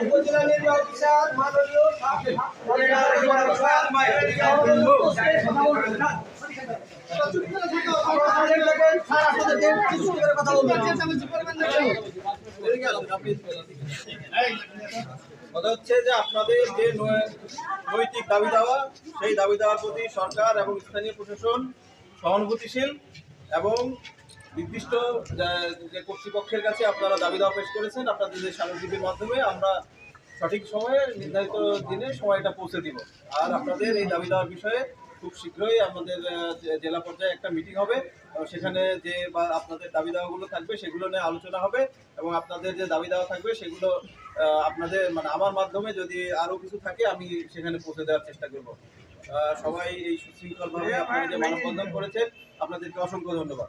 উপজেলা হচ্ছে যে আপনাদের যে নৈতিক দাবি দেওয়া সেই দাবি দেওয়ার প্রতি সরকার এবং স্থানীয় প্রশাসন সহানুভূতিশীল এবং নির্দিষ্ট, যে- কর্তৃপক্ষের কাছে আপনারা দাবি দাওয়া পেশ করেছেন আপনাদের যে স্মারকলিপির মাধ্যমে, আমরা সঠিক সময়ে নির্ধারিত দিনে সময়টা পৌঁছে দিব। আর আপনাদের এই দাবি দেওয়ার বিষয়ে খুব শীঘ্রই আমাদের জেলা পর্যায়ে একটা মিটিং হবে। সেখানে যে বা আপনাদের দাবি দাওয়াগুলো থাকবে সেগুলো নিয়ে আলোচনা হবে। এবং আপনাদের যে দাবি দেওয়া থাকবে সেগুলো আপনাদের মানে আমার মাধ্যমে যদি আরও কিছু থাকে, আমি সেখানে পৌঁছে দেওয়ার চেষ্টা করব। সবাই এই সুশৃঙ্খলভাবে আপনারা যে মানববন্ধন করেছেন আপনাদেরকে অসংখ্য ধন্যবাদ।